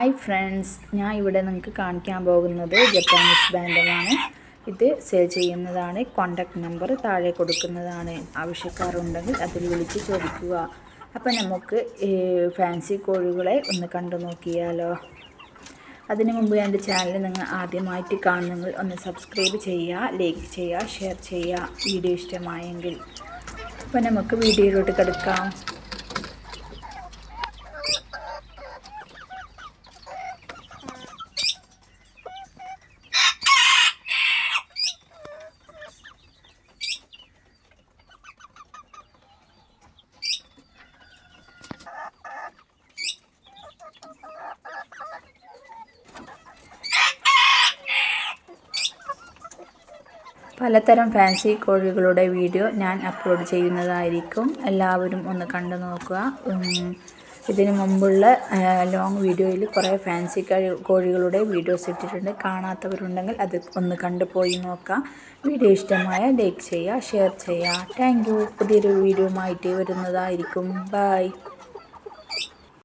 Hi friends ഞാൻ ഇവിടെ നിങ്ങൾക്ക് കാണിക്കാൻ പോകുന്നത് ജപ്പാനീസ് ബാൻഡമാണ് ഇത് സെയിൽ ചെയ്യുന്നതാണ്. കോണ്ടാക്ട് നമ്പർ താഴെ കൊടുക്കുന്നതാണ്. ആവശ്യക്കാരുണ്ടെങ്കിൽ അതിൽ വിളിച്ച് ചോദിക്കുക. അപ്പം നമുക്ക് ഫാൻസി കോഴികളെ ഒന്ന് കണ്ടു നോക്കിയാലോ. അതിനു മുമ്പ് എന്റെ ചാനൽ നിങ്ങൾ ആദ്യമായിട്ട് കാണുന്നെങ്കിൽ ഒന്ന് സബ്സ്ക്രൈബ് ചെയ്യുക ലൈക്ക് ചെയ്യുക ഷെയർ ചെയ്യുക. വീഡിയോ ഇഷ്ടമായെങ്കിൽ. അപ്പം നമുക്ക് വീഡിയോയിലോട്ട് കിടക്കാം. പലതരം ഫാൻസി കോഴികളുടെ വീഡിയോ ഞാൻ അപ്ലോഡ് ചെയ്യുന്നതായിരിക്കും. എല്ലാവരും ഒന്ന് കണ്ടു നോക്കുക. ഇതിന് മുമ്പുള്ള ലോങ് വീഡിയോയിൽ കുറേ ഫാൻസി കഴി- കോഴികളുടെ വീഡിയോസ് ഇട്ടിട്ടുണ്ട്. കാണാത്തവരുണ്ടെങ്കിൽ അത് ഒന്ന് കണ്ടു പോയി നോക്കാം വീഡിയോ ഇഷ്ടമായ ലൈക്ക് ചെയ്യുക ഷെയർ ചെയ്യുക. താങ്ക് യു പുതിയൊരു വീഡിയോയുമായിട്ട് വരുന്നതായിരിക്കും. ബൈ